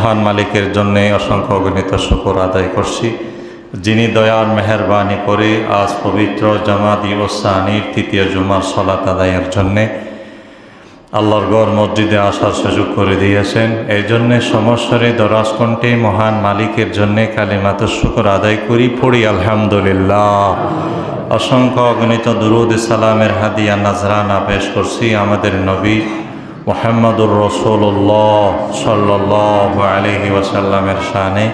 মহান মালিকের জন্য অসংখ্য অগণিত শুকর আদায় করছি। যিনি দয়ার মেহরবানি করে আজ পবিত্র জামা দিবসানির তৃতীয় জুমার সলাত আদায়ের জন্যে আল্লাহর গড় মসজিদে আসার সুযোগ করে দিয়েছেন। এই জন্যে সমস্যারে দরাজকণ্ঠে মহান মালিকের জন্যে কালিমাত শুকর আদায় করি, পড়ি, আলহামদুলিল্লাহ। অসংখ্য অগণিত দুরুদ সালামের হাদিয়া নাজরানা পেশ করছি। আমাদের নবী মোহাম্মদুর রসুল্লাহ সাল্লাহ আলহি ওয়াসাল্লামের শানে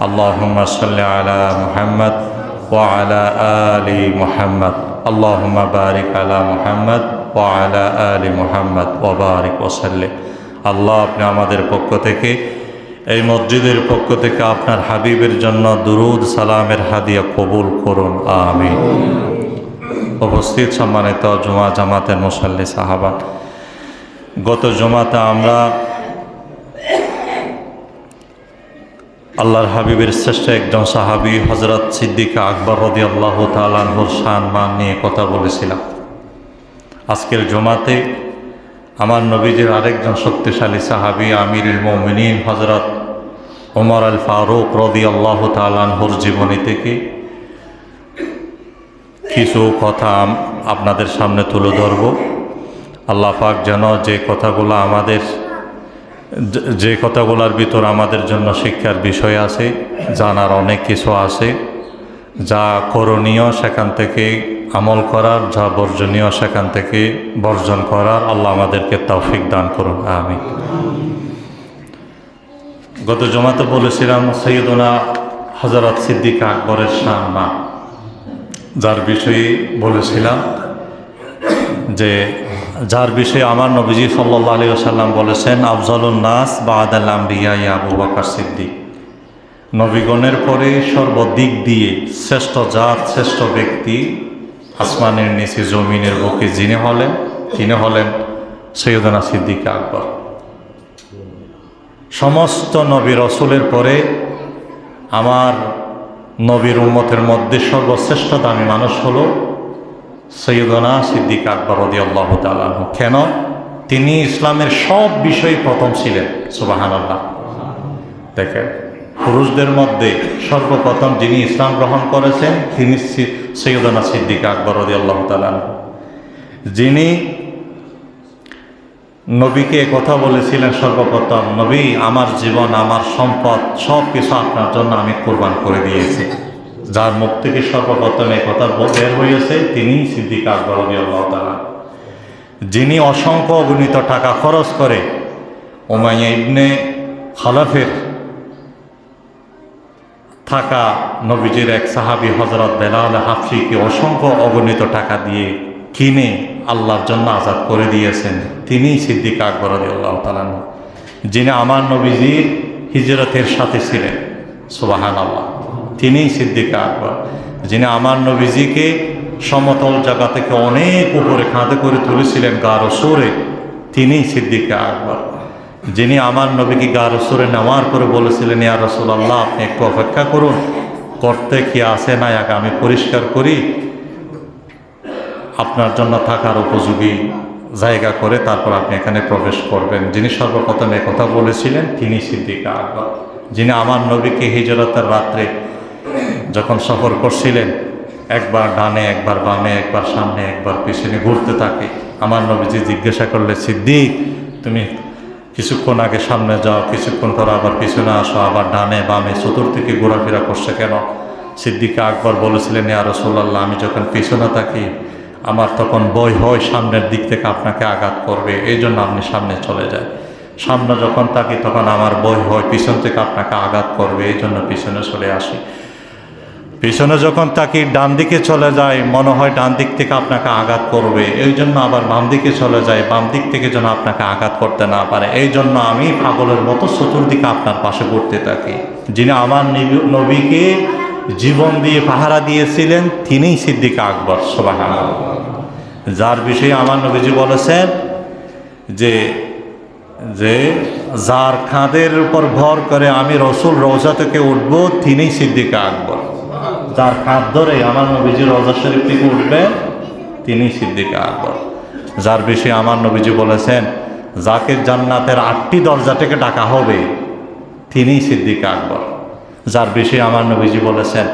আল্লাহুম্মা সাল্লি আলা মুহাম্মদ ওয়া আলা আলি মুহাম্মদ। আল্লাহুম্মা বারিক আলা মুহাম্মদ ও আলা আলি মুহাম্মদ ওয়া বারিক ওয়াসাল্লিম আল্লাহ আপনি আমাদের পক্ষ থেকে, এই মসজিদের পক্ষ থেকে আপনার হাবিবের জন্য দুরুদ, সালামের হাদিয়া কবুল করুন। আমিন। উপস্থিত সম্মানিত জুমা জামাতের মুসাল্লি সাহাবা। গত জমাতে আমরা আল্লাহর হাবিবের শ্রেষ্ঠ একজন সাহাবি হজরত সিদ্দিকা আকবর রদি আল্লাহ তালানহুর শান মান নিয়ে কথা বলেছিলাম। আজকের জমাতে আমার নবীজির আরেকজন শক্তিশালী সাহাবি আমিরুল মমিনিন হজরত ওমর আল ফারুক রদি আল্লাহ তালানহুর জীবনী থেকে কিছু কথা আপনাদের সামনে তুলে ধরব। আল্লাহ পাক যেন যে কথাগুলো আমাদের, যে- কথাগুলোর ভিতর আমাদের জন্য শিক্ষার বিষয় আছে, জানার অনেক কিছু আছে, যা করণীয় সেখান থেকে আমল করার, যা বর্জনীয় সেখান থেকে বর্জন করার, আল্লাহ আমাদেরকে তৌফিক দান করুন আমি গত জমাতে বলেছিলাম, সৈয়দনা হজরত সিদ্দিক আকবরের শাহ যার বিষয়ে বলেছিলাম যে যার বিষয়ে আমার নবীজি সাল্লাহ আলী সাল্লাম বলেছেন আফজলুল নাস বা আদাল আম্বিয়া আবু বাকর সিদ্দিক। নবীগণের পরে সর্বদিক দিয়ে শ্রেষ্ঠ জাত, শ্রেষ্ঠ ব্যক্তি আসমানের নিচে, জমিনের বুকে যিনি হলেন, তিনি হলেন সৈয়দনা সিদ্দিক আকবর। সমস্ত নবী রসুলের পরে আমার নবীর উম্মতের মধ্যে সর্বশ্রেষ্ঠ দামি মানুষ হলো সৈয়দনা সিদ্দিক আকবর রদি আল্লাহ তালাহ কেন? তিনি ইসলামের সব বিষয়ে প্রথম ছিলেন সুবাহান আল্লাহ দেখেন, পুরুষদের মধ্যে সর্বপ্রথম যিনি ইসলাম গ্রহণ করেছেন, তিনি সৈয়দনা সিদ্দিক আকবর রদি আল্লাহ তালাহ যিনি নবীকে কথা বলেছিলেন সর্বপ্রথম, নবী, আমার জীবন, আমার সম্পদ সব কিছু আপনার জন্য আমি কোরবান করে দিয়েছি। যার মুখ থেকে সর্বপ্রথম এই কথা বের হয়েছে তিনি সিদ্দিক আকবর তালা যিনি অসংখ্য অগণিত টাকা খরচ করে ওমাইয়া ইবনে খালাফের থাকা নবীজির এক সাহাবি হজরত বেলাল হাফসিকে অসংখ্য অগণিত টাকা দিয়ে কিনে আল্লাহর জন্য আজাদ করে দিয়েছেন তিনিই সিদ্দিক আকবর আল্লাহ তালান যিনি আমার নবীজির হিজরতের সাথে ছিলেন সুবাহান আল্লাহ তিনিই সিদ্দিক আকবর, যিনি আমার নবীজিকে সমতল জায়গা থেকে অনেক উপরে খাঁদে করে তুলেছিলেন গারো সুরে, তিনিই সিদ্দিক আকবর। যিনি আমার নবীকে গারো সুরে নেওয়ার করে বলেছিলেন, ইয়া রসুল্লাহ আপনি একটু অপেক্ষা করুন, করতে কি আসে না আগে আমি পরিষ্কার করি, আপনার জন্য থাকার উপযোগী জায়গা করে তারপর আপনি এখানে প্রবেশ করবেন। যিনি সর্বপ্রথম কথা বলেছিলেন তিনি সিদ্দিকা আকবর। যিনি আমার নবীকে হিজরতের রাত্রে যখন সফর করছিলেন, একবার ডানে, একবার বামে, একবার সামনে, একবার পিছনে ঘুরতে থাকে। আমার নবীজি জিজ্ঞাসা করলে, সিদ্দিক, তুমি কিছুক্ষণ আগে সামনে যাও, কিছুক্ষণ পর আবার পিছনে আসো, আবার ডানে, বামে, চতুর্দিকে ঘোরাফেরা করছে কেন? সিদ্দিকা আকবর বলেছিলেন, ইয়া রসোল্লাহ আমি যখন পিছনে থাকি, আমার তখন বই হয়, সামনের দিক থেকে আপনাকে আঘাত করবে এই জন্য আপনি সামনে চলে যায় সামনে যখন থাকি, তখন আমার বই হয়, পিছন থেকে আপনাকে আঘাত করবে এই জন্য পিছনে চলে আসি। পিছনে যখন তাকে ডান দিকে চলে যায়, মনে হয় ডান দিক থেকে আপনাকে আঘাত করবে। এই জন্য আবার বাম দিকে চলে যায়, বাম দিক থেকে যেন আপনাকে আঘাত করতে না পারে। এই জন্য আমি পাগলের মতো চতুর্দিকে আপনার পাশে ঘুরতে থাকি। যিনি আমার নিবি- নবীকে জীবন দিয়ে পাহারা দিয়েছিলেন, তিনিই সিদ্দিকা আকবর সবাই যার বিষয়ে আমার নবীজি বলেছেন যে যে যার খাঁদের উপর ভর করে আমি রসুল রৌজা থেকে উঠবো, তিনিই সিদ্দিকা আকবর। যার কাঁধ ধরে আমার নবীজি রোজা শরীফ থেকে উঠবেন, তিনি সিদ্দিকা আকবর। যার বিষয়ে আমার নবীজি বলেছেন, যাকে জান্নাতের আটটি দরজা থেকে ডাকা হবে, তিনি সিদ্দিক আকবর। যার বিষয়ে আমার নবীজি বলেছেন,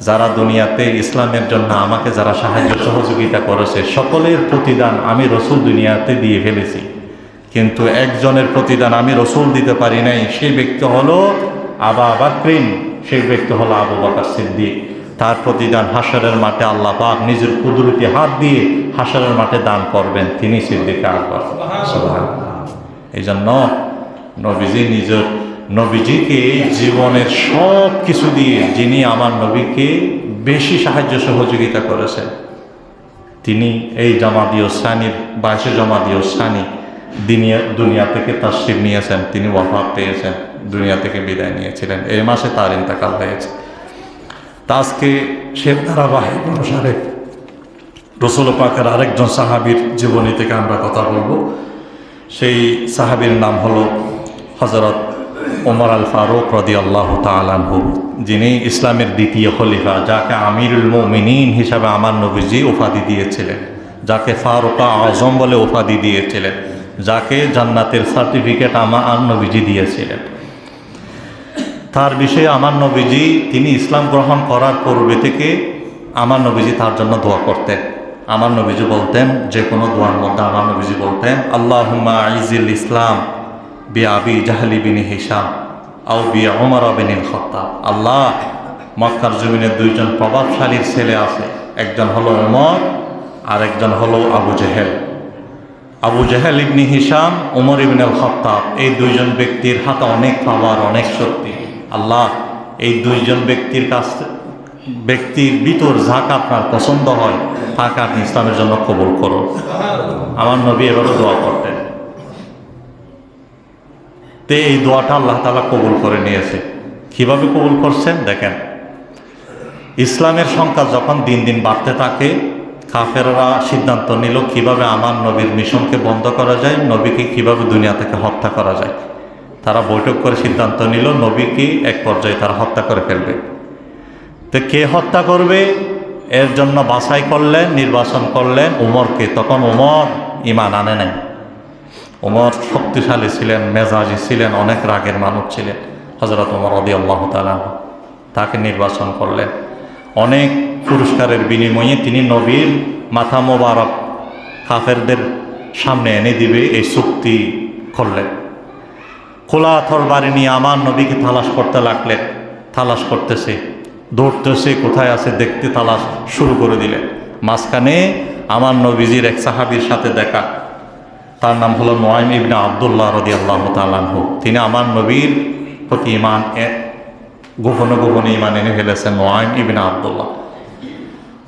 যারা দুনিয়াতে ইসলামের জন্য আমাকে যারা সাহায্য সহযোগিতা করেছে, সকলের প্রতিদান আমি রসুল দুনিয়াতে দিয়ে ফেলেছি। কিন্তু একজনের প্রতিদান আমি রসুল দিতে পারি নাই, সেই ব্যক্তি হলো আবা বাকরিন সেই ব্যক্তি হলো আবু বাকর সিদ্দিক। তার প্রতিদান হাসরের মাঠে আল্লাহ পাক নিজের কুদরতি হাত দিয়ে হাসারের মাঠে দান করবেন। তিনি সিদ্দিক আকবর। এই জন্য নবীজি নিজের নবীজিকে জীবনের সব কিছু দিয়ে যিনি আমার নবীকে বেশি সাহায্য সহযোগিতা করেছেন তিনি এই জমাদিও সানির বাইশে জমাদিও সানি দিনিয়া দুনিয়া থেকে তাশ্রিফ নিয়েছেন তিনি ওয়াফাত পেয়েছেন দুনিয়া থেকে বিদায় নিয়েছিলেন। এই মাসে তার ইন্তেকাল হয়েছে। তা আজকে সে ধারাবাহিক অনুসারে রসুল পাকের আরেকজন সাহাবীর জীবনী থেকে আমরা কথা বলব। সেই সাহাবীর নাম হলো হজরত ওমর আল ফারুক রদি আল্লাহ তালানহু যিনি ইসলামের দ্বিতীয় খলিফা, যাকে আমিরুল মোমিনিন হিসাবে আমার নবীজি উপাধি দিয়েছিলেন, যাকে ফারুকা আজম বলে উপাধি দিয়েছিলেন, যাকে জান্নাতের সার্টিফিকেট আমার নবীজি দিয়েছিলেন। তার বিষয়ে আমার নবীজি, তিনি ইসলাম গ্রহণ করার পূর্বে থেকে আমার নবীজি তার জন্য দোয়া করতেন। আমার নবীজি বলতেন, যে কোনো দোয়ার মধ্যে আমার নবীজি বলতেন আল্লাহ আইজিল ইসলাম বি আবি জাহালি বিনি হিসাম আও বি ওমর বিনিল খত্তাব আল্লাহ, মক্কার জমিনের দুইজন প্রভাবশালীর ছেলে আছে। একজন হলো ওমর আর একজন হলো আবু জেহেল। আবু জাহেল ইবনি হিসাম উমর ইবিন আল খত্তাব এই দুইজন ব্যক্তির হাতে অনেক পাওয়ার, অনেক শক্তি। আল্লাহ এই দুইজন ব্যক্তির কাছ ব্যক্তির ভিতর যাকে আপনার পছন্দ হয়, তাকে আপনি ইসলামের জন্য কবুল করুন। আমার নবী এবারও দোয়া করতেন। তে এই দোয়াটা আল্লাহ তালা কবুল করে নিয়েছে। কীভাবে কবুল করছেন? দেখেন, ইসলামের সংখ্যা যখন দিন দিন বাড়তে থাকে, কাফেররা সিদ্ধান্ত নিল কীভাবে আমার নবীর মিশনকে বন্ধ করা যায়, নবীকে কীভাবে দুনিয়া থেকে হত্যা করা যায়। তারা বৈঠক করে সিদ্ধান্ত নিল, নবীকে এক পর্যায়ে তারা হত্যা করে ফেলবে। তো কে হত্যা করবে? এর জন্য বাছাই করলেন, নির্বাচন করলেন। উমরকে তখন উমর ইমান আনে নাই। উমর শক্তিশালী ছিলেন, মেজাজি ছিলেন, অনেক রাগের মানুষ ছিলেন হজরত উমর রদি আল্লাহ তালা তাকে নির্বাচন করলেন। অনেক পুরস্কারের বিনিময়ে তিনি নবীর মাথা মোবারক কাফেরদের সামনে এনে দিবে, এই চুক্তি করলেন। খোলা থর বাড়ি নিয়ে আমার নবীকে তালাশ করতে লাগলেন। তালাশ করতেছে, দৌড়তেছে, কোথায় আছে দেখতে তালাশ শুরু করে দিলেন। মাঝখানে আমার নবীজির এক সাহাবির সাথে দেখা। তার নাম হলো নোয়াইম ইবনে আবদুল্লাহ রদি আল্লাহ তালানহু তিনি আমার নবীর প্রতি ইমান গোপনে গোপনে ইমান এনে ফেলেছেন, নোয়াইম ইবনে আবদুল্লাহ।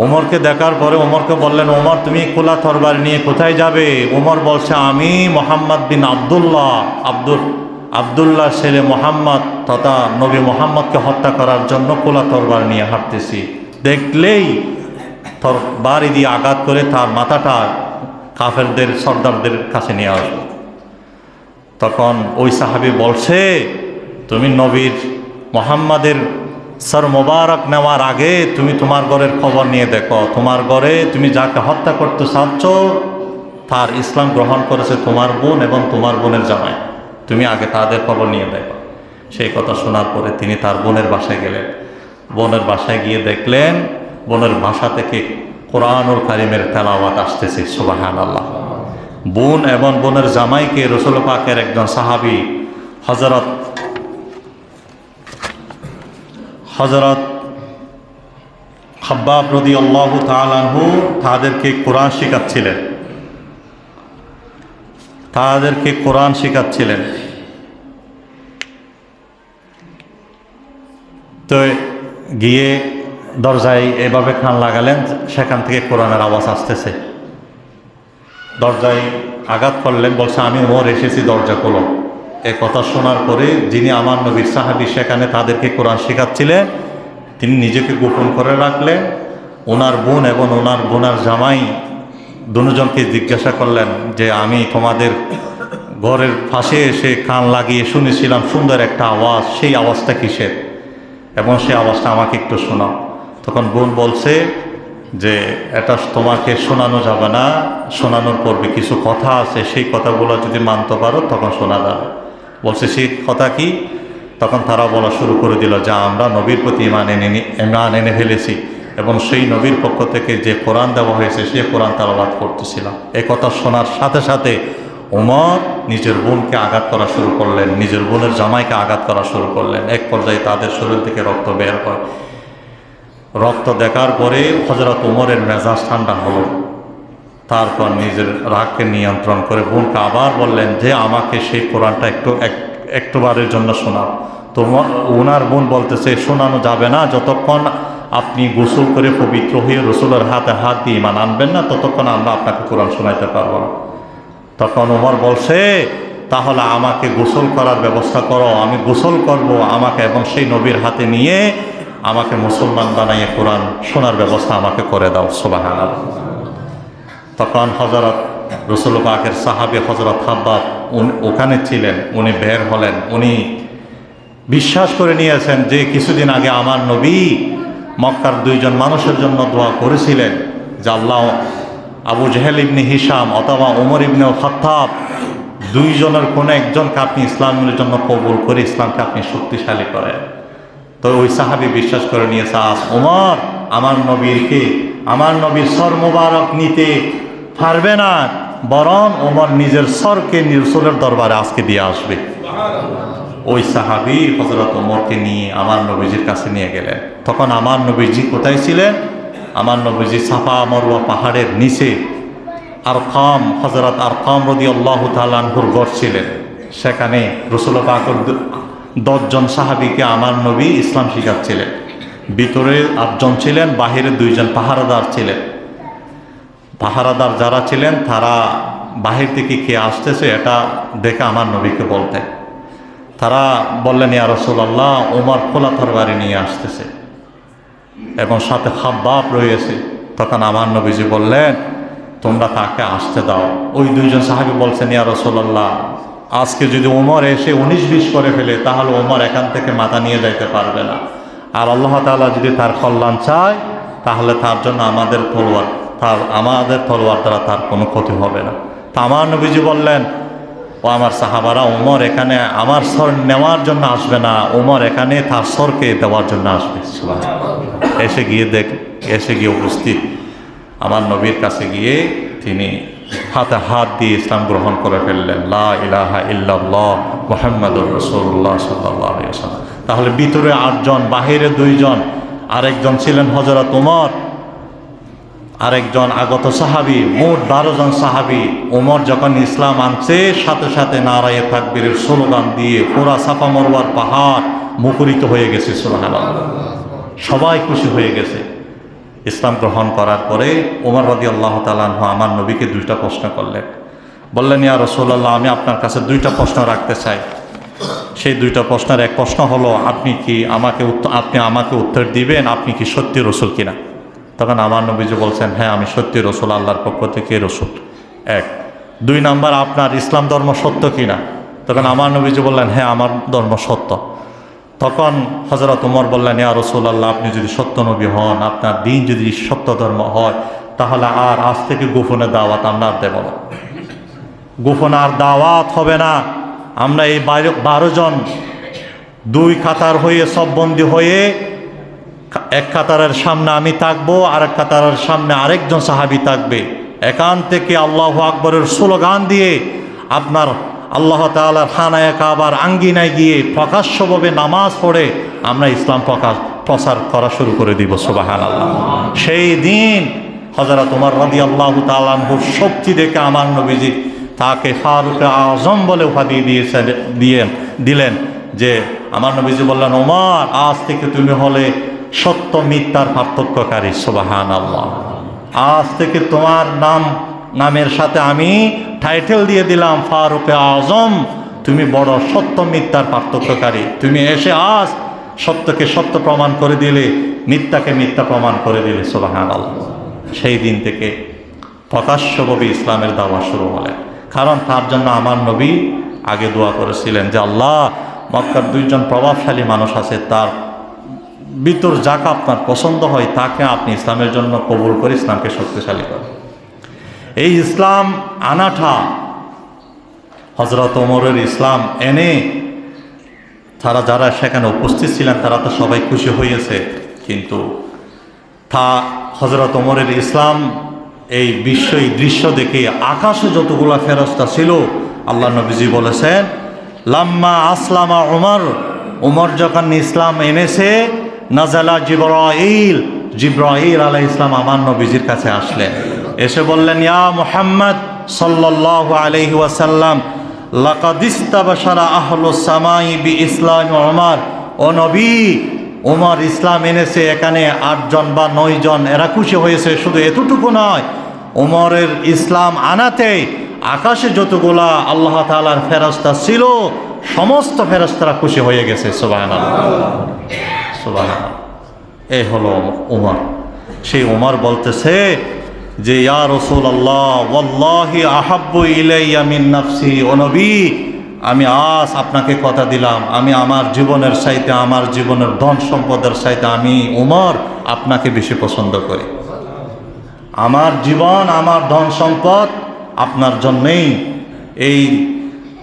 ওমরকে দেখার পরে ওমরকে বললেন, ওমর, তুমি খোলা তরবারি নিয়ে কোথায় যাবে? ওমর বলছে, আমি মোহাম্মদ বিন আবদুল্লাহ, আব্দুল আবদুল্লাহ ছেলে মোহাম্মদ তথা নবী মোহাম্মদকে হত্যা করার জন্য খোলা তরবার নিয়ে হাঁটতেছি। দেখলেই তর বাড়ি দিয়ে আঘাত করে তার মাথাটা কাফেরদের, সর্দারদের কাছে নিয়ে আসব তখন ওই সাহাবি বলছে, তুমি নবীর, মোহাম্মদের সর মোবারক নেওয়ার আগে তুমি তোমার ঘরের খবর নিয়ে দেখো। তোমার ঘরে তুমি যাকে হত্যা করতে চাচ্ছ, তার ইসলাম গ্রহণ করেছে তোমার বোন এবং তোমার বোনের জামাই। তুমি আগে তাদের খবর নিয়ে দেখো। সেই কথা শোনার পরে তিনি তার বোনের বাসায় গেলেন। বোনের বাসায় গিয়ে দেখলেন, বোনের বাসা থেকে কোরআনুল কারিমের তেলাওয়াত আসতেছে সুবাহান আল্লাহ বোন এবং বোনের জামাইকে রসুল পাকের একজন সাহাবি হজরত হজরত হাব্বাব রদি আল্লাহ তালানহু তাদেরকে কোরআন শেখাচ্ছিলেন। তাদেরকে কোরআন শেখাচ্ছিলেন। তো গিয়ে দরজায় এভাবে খান লাগালেন, সেখান থেকে কোরআনের আওয়াজ আসতেছে। দরজায় আঘাত করলেন, বলছে, আমি ওমর এসেছি, দরজা খোলো। এ কথা শোনার পরে যিনি আমার নবীর সাহাবি, সেখানে তাদেরকে কোরআন শেখাচ্ছিলেন। তিনি নিজেকে গোপন করে রাখলেন। ওনার বোন এবং ওনার বোনার জামাই দুজনকে জিজ্ঞাসা করলেন যে, আমি তোমাদের ঘরের পাশে এসে কান লাগিয়ে শুনেছিলাম সুন্দর একটা আওয়াজ, সেই আওয়াজটা কিসের? এবং সেই আওয়াজটা আমাকে একটু শোনাও। তখন বোন বলছে যে, এটা তোমাকে শোনানো যাবে না, শোনানোর পূর্বে কিছু কথা আছে, সেই কথাগুলো যদি মানতে পারো তখন শোনা যাবে। বলছে সেই কথা কি? তখন তারা বলা শুরু করে দিল, যে আমরা নবীর প্রতি ইমান এনে ইমান এনে ফেলেছি। এবং সেই নবীর পক্ষ থেকে যে কোরআন দেওয়া হয়েছে, সে কোরআন তালাবাদ করতেছিলাম। এ কথা শোনার সাথে সাথে ওমর নিজের বোনকে আঘাত করা শুরু করলেন, নিজের বোনের জামাইকে আঘাত করা শুরু করলেন। এক পর্যায়ে তাদের শরীর থেকে রক্ত বের হয়। রক্ত দেখার পরে হজরত উমরের মেজাজ ঠান্ডা হলো। তারপর নিজের রাগকে নিয়ন্ত্রণ করে বোনকে আবার বললেন, যে আমাকে সেই কোরআনটা একটু, এক- একটুবারের জন্য শোনাও। তোমার ওনার বোন বলতেছে, শোনানো যাবে না, যতক্ষণ আপনি গোসল করে পবিত্র হয়ে রসুলের হাতে হাত দিয়ে ইমান আনবেন না, ততক্ষণ আমরা আপনাকে কোরআন শোনাইতে পারব না। তখন ওমর বলছে, তাহলে আমাকে গোসল করার ব্যবস্থা করো, আমি গোসল করব আমাকে এবং সেই নবীর হাতে নিয়ে আমাকে মুসলমান বানাইয়ে কোরআন শোনার ব্যবস্থা আমাকে করে দাও। সোবাহান তখন হজরত রসুল পাকের সাহাবি হজরত উনি- ওখানে ছিলেন, উনি বের হলেন, উনি বিশ্বাস করে নিয়েছেন যে কিছুদিন আগে আমার নবী মক্কার দুইজন মানুষের জন্য দোয়া করেছিলেন, যে আল্লাহ আবু জেহেল ইবনে হিসাম অথবা ওমর ইবনে খত্তাব দুইজনের কোনো একজনকে আপনি ইসলামের জন্য কবুল করে ইসলামকে আপনি শক্তিশালী করেন। তো ওই সাহাবি বিশ্বাস করে নিয়েছে, আজ ওমর আমার নবীরকে আমার নবীর সর মোবারক নিতে পারবে না, বরং ওমর নিজের সরকে নিরসলের দরবারে আজকে দিয়ে আসবে। ওই সাহাবি হজরত ওমরকে নিয়ে আমার নবীজির কাছে নিয়ে গেলেন। তখন আমার নবীজি কোথায় ছিলেন? আমার নবীজি সাফা মরুয়া পাহাড়ের নিচে আর কাম হজরত আর কাম রদি আল্লাহ তালানহুর গড় ছিলেন। সেখানে রসুল পাকর দশজন সাহাবিকে আমার নবী ইসলাম শিখাচ্ছিলেন। ভিতরে আটজন ছিলেন, বাহিরে দুইজন পাহারাদার ছিলেন। পাহারাদার যারা ছিলেন, তারা বাহির থেকে কে আসতেছে এটা দেখে আমার নবীকে বলতেন। তারা বললেন, ইয়া রসুল্লাহ ওমর খোলা তরবারি নিয়ে আসতেছে। এবং সাথে খাব্বাব রয়েছে। তখন আমার নবীজি বললেন, তোমরা তাকে আসতে দাও। ওই দুইজন সাহাবি বলছেন, ইয়া রসুল্লাহ আজকে যদি ওমর এসে উনিশ বিশ করে ফেলে, তাহলে ওমর এখান থেকে মাথা নিয়ে যাইতে পারবে না। আর আল্লাহ তাআলা যদি তার কল্যাণ চায়, তাহলে তার জন্য আমাদের তলোয়ার, তার, আমাদের তলোয়ার দ্বারা তার কোনো ক্ষতি হবে না। তা আমার নবীজি বললেন ও আমার সাহাবারা ওমর এখানে আমার স্বর নেওয়ার জন্য আসবে না ওমর এখানে তার স্বরকে দেওয়ার জন্য আসবে এসে গিয়ে দেখ, এসে গিয়ে উপস্থিত। আমার নবীর কাছে গিয়ে তিনি হাতে হাত দিয়ে ইসলাম গ্রহণ করে ফেললেন, লা ইলাহা ইল্লাল্লাহ মোহাম্মদুর রসুল্লাহ সাল্লাহ তাহলে ভিতরে আটজন, বাহিরে দুইজন, আরেকজন ছিলেন হজরত উমর। আরেকজন আগত সাহাবি, মোট বারো জন সাহাবি। ওমর যখন ইসলাম আনছে, সাথে সাথে নারায়ে তাকবীরের স্লোগান দিয়ে পুরা সাফা মরবার পাহাড় মুখরিত হয়ে গেছে সুলহান সবাই খুশি হয়ে গেছে। ইসলাম গ্রহণ করার পরে ওমর রদি আল্লাহ তালাহ আমার নবীকে দুইটা প্রশ্ন করলেন। বললেন, ইয়া রসোল্লাহ আমি আপনার কাছে দুইটা প্রশ্ন রাখতে চাই। সেই দুইটা প্রশ্নের এক প্রশ্ন হলো, আপনি কি আমাকে আপনি আমাকে উত্তর দিবেন? আপনি কি সত্যি রসুল কিনা? তখন আমার নবীজি বলছেন হ্যাঁ আমি সত্যি রসুল, আল্লাহর পক্ষ থেকে রসুল। এক। দুই নাম্বার, আপনার ইসলাম ধর্ম সত্য কিনা? তখন আমার নবীজি বললেন হ্যাঁ আমার ধর্ম সত্য। তখন হজরত উমর বললেন, ইয়া রসুল আল্লাহ আপনি যদি সত্য নবী হন, আপনার দিন যদি সত্য ধর্ম হয়, তাহলে আর আজ থেকে গোপনে দাওয়াত আমরা দেব না। গোপন আর দাওয়াত হবে না। আমরা এই বারো জন দুই কাতার হয়ে সব বন্দি হয়ে এক কাতারের সামনে আমি থাকব আর এক কাতারের সামনে আরেকজন সাহাবি থাকবে। এখান থেকে আল্লাহ আকবরের স্লোগান দিয়ে আপনার আল্লাহ তালার খানায় কাবার আঙ্গিনায় গিয়ে প্রকাশ্যভাবে নামাজ পড়ে আমরা ইসলাম প্রকাশ প্রচার করা শুরু করে দিব সুবাহান আল্লাহ সেই দিন হজরত উমর রাদি আল্লাহ তালাহুর শক্তি দেখে আমার নবীজি তাকে ফারুক আজম বলে উপাধি দিয়েছেন দিয়ে দিলেন যে, আমার নবীজি বললেন ওমর আজ থেকে তুমি হলে সত্য মিথ্যার পার্থক্যকারী সুবাহান আল্লাহ আজ থেকে তোমার নাম, নামের সাথে আমি টাইটেল দিয়ে দিলাম, ফারুক আজম। তুমি বড় সত্য মিথ্যার পার্থক্যকারী। তুমি এসে আজ সত্যকে সত্য প্রমাণ করে দিলে, মিথ্যাকে মিথ্যা প্রমাণ করে দিলে সুবাহান আল্লাহ সেই দিন থেকে প্রকাশ্যভাবে ইসলামের দাওয়া শুরু হলেন কারণ তার জন্য আমার নবী আগে দোয়া করেছিলেন যে, আল্লাহ, মক্কার দুইজন প্রভাবশালী মানুষ আছে, তার ভিতর যাকে আপনার পছন্দ হয়, তাকে আপনি ইসলামের জন্য কবুল করে ইসলামকে শক্তিশালী করেন। এই ইসলাম আনাঠা হজরত ওমরের ইসলাম এনে তারা যারা সেখানে উপস্থিত ছিলেন, তারা তো সবাই খুশি হয়েছে কিন্তু তা হজরত ওমরের ইসলাম এই বিশ্ব এই দৃশ্য দেখে আকাশে যতগুলা ফেরস্তা ছিল, আল্লাহ নবীজি বলেছেন, লাম্মা আসলামা ওমর ওমর যখন ইসলাম এনেছে নাজালা জিব্রাইল জিব্রাইল আলাই ইসলাম আমার নবীজির কাছে আসলেন। এসে বললেন, ইয়া মুহাম্মদ সামাই বি ইসলাম ওমর ইসলাম এনেছে, এখানে আটজন বা নয় জন এরা খুশি হয়েছে, শুধু এতটুকু নয় ওমরের ইসলাম আকাশে যতগুলা আল্লাহ ফেরস্তা ছিল, সমস্ত ফেরস্তারা খুশি হয়ে গেছে সুবাহ এই হলো উমর। সেই উমর বলতেছে যে, ইয়া রসুল আল্লাহ ওয়াল্লাহি আহাব্বু ইলাইয়া মিন নাফসি। ও নবী, আমি আজ আপনাকে কথা দিলাম। আমি আমার জীবনের সাইতে আমার জীবনের ধন সম্পদের চাইতে আমি উমর আপনাকে বেশি পছন্দ করি। আমার জীবন, আমার ধন সম্পদ আপনার জন্যেই এই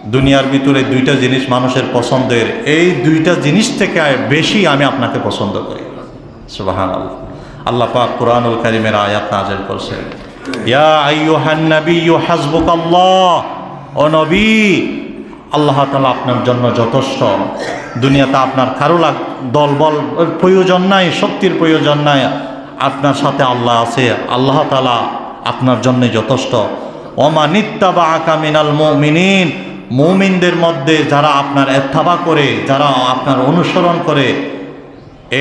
দুনিয়ার ভিতরে দুইটা জিনিস মানুষের পছন্দের, এই দুইটা জিনিস থেকে বেশি আমি আপনাকে পছন্দ করি। সুবাহান আল্লাহ আল্লাহ পাক কোরআনুল কারিমের আয়াত নাজেল করছেন। ইয়া আইয়ুহান নাবিয়্যু হাসবুকাল্লাহ। ও নবী, আল্লাহ তাআলা আপনার জন্য যথেষ্ট। দুনিয়াতে আপনার কারও লাগ, দলবল প্রয়োজন নাই, শক্তির প্রয়োজন নাই। আপনার সাথে আল্লাহ আছে, আল্লাহ তাআলা আপনার জন্য যথেষ্ট। অমানিত্তা বা আকা মিনাল মুমিনিন। মুমিনদের মধ্যে যারা আপনার এত্থাবা করে, যারা আপনার অনুসরণ করে,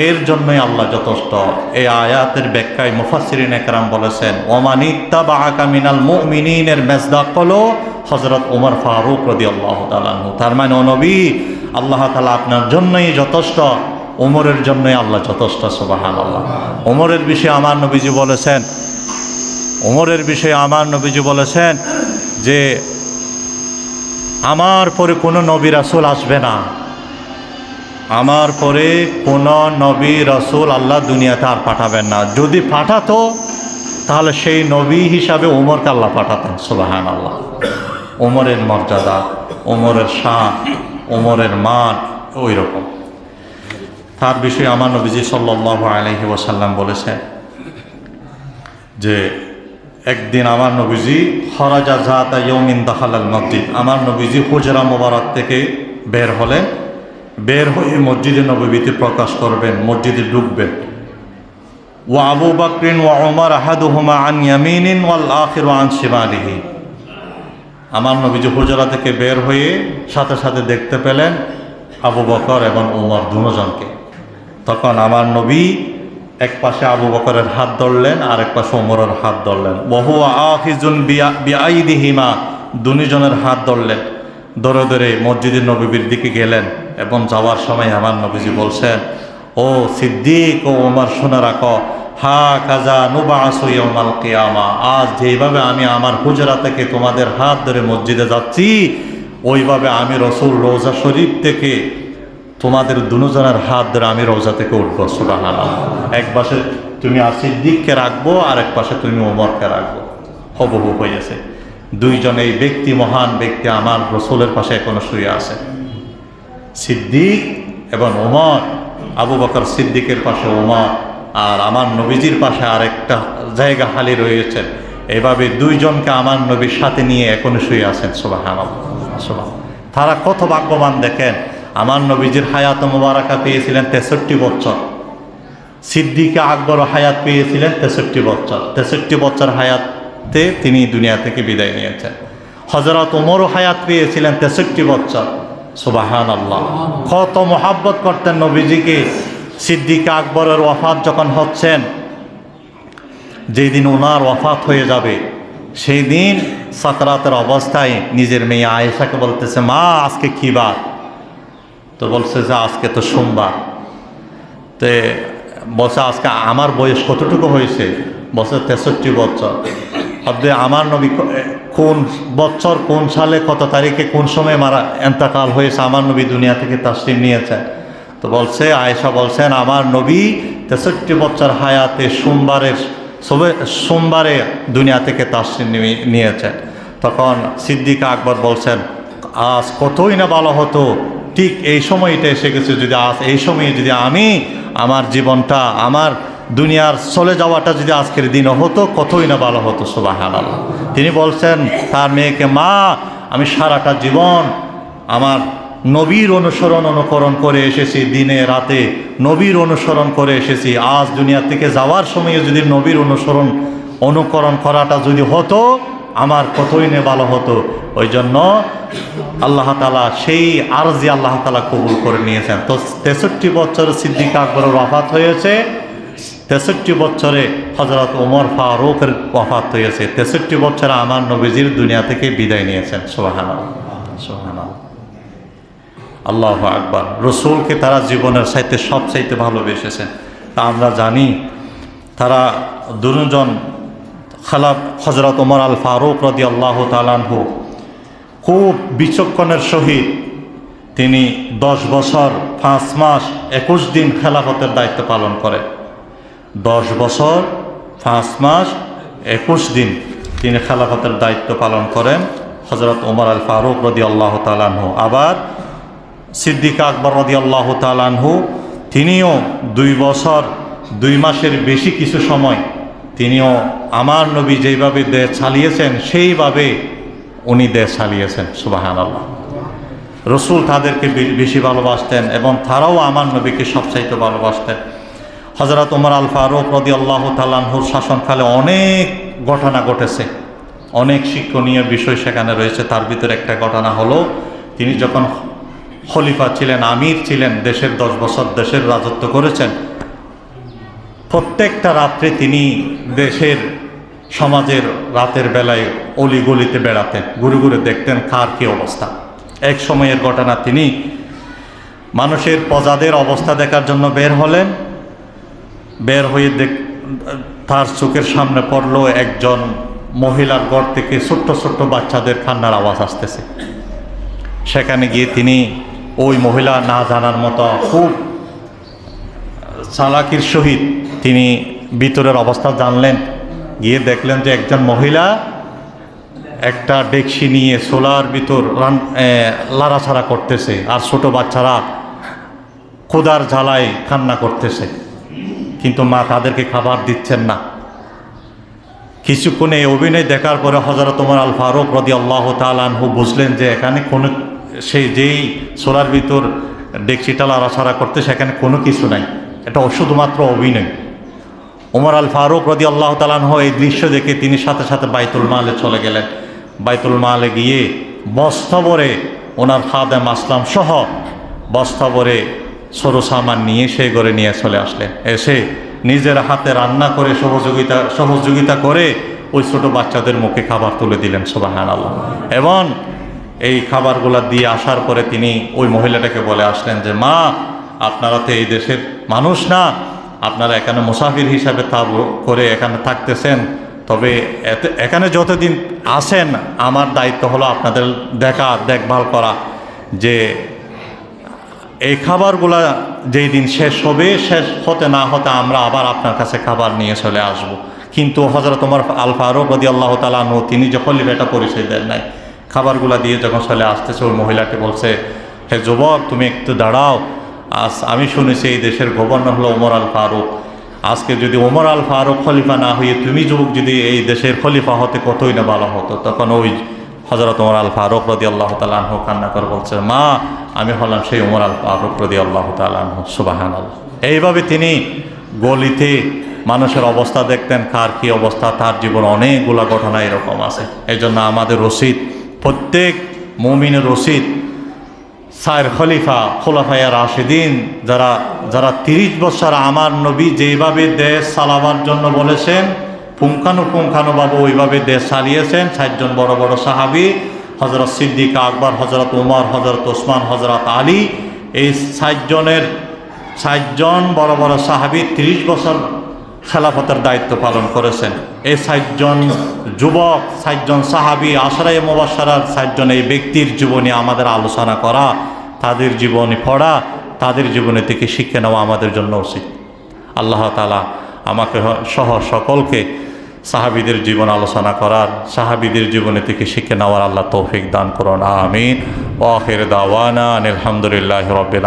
এর জন্যই আল্লাহ যথেষ্ট। এই আয়াতের ব্যাখ্যায় মুফাসিরিন একরাম বলেছেন ওমানিত্তা বা আকা মিনাল মুমিনিনের মেজদাক হলো হজরত উমর ফারুক রদি আল্লাহ তালাহু তার মানে অনবী আল্লাহ তালা আপনার জন্যই যথেষ্ট ওমরের জন্যই আল্লাহ যথেষ্ট সুবাহান আল্লাহ ওমরের বিষয়ে আমার নবীজি বলেছেন ওমরের বিষয়ে আমার নবীজি বলেছেন যে আমার পরে কোনো নবী রাসুল আসবে না। আমার পরে কোনো নবী রসুল আল্লাহ দুনিয়াতে আর পাঠাবেন না। যদি পাঠাতো, তাহলে সেই নবী হিসাবে ওমরকে আল্লাহ পাঠাতেন সুবাহান আল্লাহ ওমরের মর্যাদা, ওমরের শান, ওমরের মান ওই রকম তার বিষয়ে আমার নবীজি সাল্লাহ আলহি ওসাল্লাম বলেছেন যে একদিন আমার নবীজি হরাজা জাতা ইয়মিন দাহালাল মসজিদ। আমার নবীজি হুজরা মোবারক থেকে বের হলেন। বের হয়ে মসজিদে নবীতে প্রকাশ করবেন, মসজিদে ঢুকবেন। ও আবু বাকরিন ও ওমর আহাদুহুমা আন ইয়ামিনিন ওয়াল আখির আন শিমালিহি। আমার নবীজি হুজরা থেকে বের হয়ে সাথে সাথে দেখতে পেলেন আবু বকর এবং উমর দুজনকে। তখন আমার নবী এক পাশে আবু বকরের হাত ধরলেন, আর এক পাশে ওমরের হাত ধরলেন। বহু আফিজুন বিআইদিহিমা দুজনের হাত ধরলেন। ধরে ধরে মসজিদের নবীর দিকে গেলেন এবং যাওয়ার সময় আমার নবীজি বলছেন, ও সিদ্দিক ও ওমর, শুনে রাখো, হা কাজা নুবা আসইমাল কেয়ামা, আজ যেইভাবে আমি আমার হুজরা থেকে তোমাদের হাত ধরে মসজিদে যাচ্ছি, ওইভাবে আমি রসুল রোজা শরীফ থেকে তোমাদের দুজনের হাত ধরে আমি রোজা থেকে উঠবো সুবাহান এক পাশে তুমি আর সিদ্দিককে রাখব আর এক পাশে তুমি ওমরকে রাখব। হবহু হয়েছে দুইজন এই ব্যক্তি, মহান ব্যক্তি, আমার রসুলের পাশে এখনও শুয়ে আছে। সিদ্দিক এবং ওমর আবু বকর সিদ্দিকের পাশে ওমর আর আমার নবীজির পাশে আরেকটা জায়গা খালি রয়েছে। এভাবে দুইজনকে আমার নবীর সাথে নিয়ে এখনও শুয়ে আছেন সুবাহান সুবাহ তারা কত ভাগ্যবান দেখেন আমার নবীজির হায়াত মুবারাকা পেয়েছিলেন তেষট্টি বছর। সিদ্দিকে আকবর হায়াত পেয়েছিলেন তেষট্টি বছর। তেষট্টি বছর হায়াতে তিনি দুনিয়া থেকে বিদায় নিয়েছেন। হজরত ওমরও হায়াত পেয়েছিলেন তেষট্টি বছর। সুবাহান আল্লাহ কত মোহাব্বত করতেন নবীজিকে। সিদ্দিক আকবরের ওয়াফাত যখন হচ্ছেন যেই দিন ওনার ওয়াফাত হয়ে যাবে সেই দিন সাকরাতের অবস্থায় নিজের মেয়ে আয়েশাকে বলতেছে, মা, আজকে কী বার? তো বলছে যে আজকে তো সোমবার। তে বলছে আজকে আমার বয়স কতটুকু হয়েছে? বছর তেষট্টি বছর। ভাবতে আমার নবী কোন বছর, কোন সালে, কত তারিখে, কোন সময় মারা এন্তাকাল হয়েছে, আমার নবী দুনিয়া থেকে তাসলিম নিয়েছেন তো বলছে, আয়েশা বলছেন, আমার নবী তেষট্টি বছর হায়াতে সোমবারের সবে, সোমবারে দুনিয়া থেকে তাসলিম নিয়েছেন তখন সিদ্দিকা আকবর বলছেন, আজ কতই না ভালো হতো ঠিক এই সময়টা এসে গেছে যদি আজ, এই সময়ে যদি আমি আমার জীবনটা, আমার দুনিয়ার চলে যাওয়াটা যদি আজকের দিন হতো, কতই না ভালো হতো সুবাহান তিনি বলছেন, তার মেয়েকে, মা, আমি সারাটা জীবন আমার নবীর অনুসরণ অনুকরণ করে এসেছি, দিনে, রাতে নবীর অনুসরণ করে এসেছি। আজ দুনিয়া থেকে যাওয়ার সময়ে যদি নবীর অনুসরণ অনুকরণ করাটা যদি হতো আমার কতই নে ভালো হতো ওই জন্য আল্লাহ তালা সেই আরজি আল্লাহ তালা কবুল করে নিয়েছেন। তো তেষট্টি বছর সিদ্দিক আকবরের ওয়াফাত হয়েছে, তেষট্টি বছরে হজরত ওমর ফারুকের ওয়াফাত হয়েছে, তেষট্টি বছরে আমার নবীজির দুনিয়া থেকে বিদায় নিয়েছেন। সোহান সোহান আল্লাহ আকবর। রসুলকে তারা জীবনের সাইতে সব চাইতে ভালোবেসেছেন। তা আমরা জানি, তারা দুজন খালাফ হজরত ওমর আল ফারুক রদি আল্লাহ তালানহু খুব বিচক্ষণের সহিত তিনি দশ বছর পাঁচ মাস একুশ দিন খেলাফতের দায়িত্ব পালন করে দশ বছর পাঁচ মাস একুশ দিন তিনি খেলাফতের দায়িত্ব পালন করেন হজরত ওমর আল ফারুক রদি আল্লাহ তালানহু আবার সিদ্দিক আকবর রদি আল্লাহ তালানহু তিনিও দুই বছর, দুই মাসের বেশি কিছু সময় তিনিও আমার নবী যেইভাবে দেশ চালিয়েছেন, সেইভাবে উনি দেশ চালিয়েছেন সুবাহান আল্লাহ রসুল তাদেরকে বেশি ভালোবাসতেন এবং তারাও আমার নবীকে সবচাইতে ভালোবাসতেন। হজরত উমর আল ফারুক রদি আল্লাহ তালাহুর শাসনকালে অনেক ঘটনা ঘটেছে। অনেক শিক্ষণীয় বিষয় সেখানে রয়েছে। তার ভিতরে একটা ঘটনা হলো, তিনি যখন খলিফা ছিলেন, আমির ছিলেন, দেশের দশ বছর দেশের রাজত্ব করেছেন প্রত্যেকটা রাত্রে তিনি দেশের, সমাজের রাতের বেলায় অলিগলিতে বেড়াতেন, ঘুরে ঘুরে দেখতেন কার কী অবস্থা। এক সময়ের ঘটনা, তিনি মানুষের প্রজাদের অবস্থা দেখার জন্য বের হলেন। বের হয়ে দেখ, তার চোখের সামনে পড়ল একজন মহিলার ঘর থেকে ছোট্ট ছোট্ট বাচ্চাদের কান্নার আওয়াজ আসতেছে। সেখানে গিয়ে তিনি ওই মহিলা না জানার মতো খুব চালাকির সহিত তিনি ভিতরের অবস্থা জানলেন। গিয়ে দেখলেন যে একজন মহিলা একটা ডেকসি নিয়ে সোলার ভিতর লাড়াছাড়া করতেছে আর ছোট বাচ্চারা ক্ষুদার ঝালায় কান্না করতেছে। কিন্তু মা তাদেরকে খাবার দিচ্ছেন না। কিছুক্ষণে এই অভিনয় দেখার পরে হজরত তোমার আল ফারুক রদি আল্লাহ তালানহু বুঝলেন যে এখানে কোনো সেই যেই সোলার ভিতর ডেকচিটা লাড়াছাড়া করতে, সেখানে কোনো কিছু নাই। এটা শুধুমাত্র অভিনয়। ওমর আল ফারুক রদি আল্লাহ তালানহ এই দৃশ্য দেখে তিনি সাথে সাথে বাইতুল মালে চলে গেলেন। বাইতুল মালে গিয়ে বস্তবরে ওনার খাদেম আসলাম সহ বস্তবরে সরু সামান নিয়ে সেই ঘরে নিয়ে চলে আসলেন। এসে নিজের হাতে রান্না করে সহযোগিতা সহযোগিতা করে ওই ছোট বাচ্চাদের মুখে খাবার তুলে দিলেন সোবাহান আল্লাহ এবং এই খাবারগুলা দিয়ে আসার পরে তিনি ওই মহিলাটাকে বলে আসলেন যে, মা আপনারা তো এই দেশের মানুষ না। আপনারা এখানে মুসাফির হিসাবে তা করে এখানে থাকতেছেন। তবে এতে- এখানে যতদিন আসেন আমার দায়িত্ব হলো আপনাদের দেখা, দেখভাল করা। যে এই খাবারগুলা যেই দিন শেষ হবে, শেষ হতে না হতে আমরা আবার আপনার কাছে খাবার নিয়ে চলে আসব। কিন্তু হজরত তোমার আল ফারুক রদি আল্লাহ তালানু তিনি যখন এটা পরিচয় দেন নাই, খাবারগুলা দিয়ে যখন চলে আসতেছে, ওই মহিলাটি বলছে, হে যুবক, তুমি একটু দাঁড়াও। আজ আমি শুনেছি এই দেশের গভর্নর হলো ওমর আল ফারুক। আজকে যদি ওমর আল ফারুক খলিফা না হয়ে তুমি যুবক যদি এই দেশের খলিফা হতে কতই না ভালো হতো, তখন ওই হজরত ওমর আল ফারুক রদি আল্লাহ তালাহ কান্না করে বলছে, মা, আমি হলাম সেই ওমর আল ফারুক রদি আল্লাহ তালাহ সুবাহান আল্লাহ এইভাবে তিনি গলিতে মানুষের অবস্থা দেখতেন, কার কি অবস্থা, তার জীবন অনেকগুলা ঘটনা এরকম আছে। এই জন্য আমাদের রসিদ, প্রত্যেক মমিনের রসিদ সায়ের খলিফা খোলাফায়া রাশেদিন, যারা যারা তিরিশ বছর আমার নবী যেইভাবে দেশ চালাবার জন্য বলেছেন পুঙ্খানুপুঙ্খানুভাবে ওইভাবে দেশ চালিয়েছেন ষাটজন বড় বড় সাহাবি হজরত সিদ্দিক আকবর হজরত উমর হজরত ওসমান হজরত আলী, এই ষাটজনের ষাটজন বড় বড় সাহাবি তিরিশ বছর খেলাফতের দায়িত্ব পালন করেছেন। এই ষাটজন যুবক ষাটজন সাহাবি আশরাই মোবাসারার ষাটজন এই ব্যক্তির জীবনী আমাদের আলোচনা করা, তাদের জীবনী পড়া, তাদের জীবনী থেকে শিক্ষা নেওয়া আমাদের জন্য উচিত। আল্লাহ তালা আমাকে সহ সকলকে সাহাবিদের জীবন আলোচনা করার, সাহাবিদের জীবনে থেকে শিখে নেওয়ার আল্লাহ তৌফিক দান করুন। আমিন। ওয়াখির দাওয়ানা আলহামদুলিল্লাহ রবিল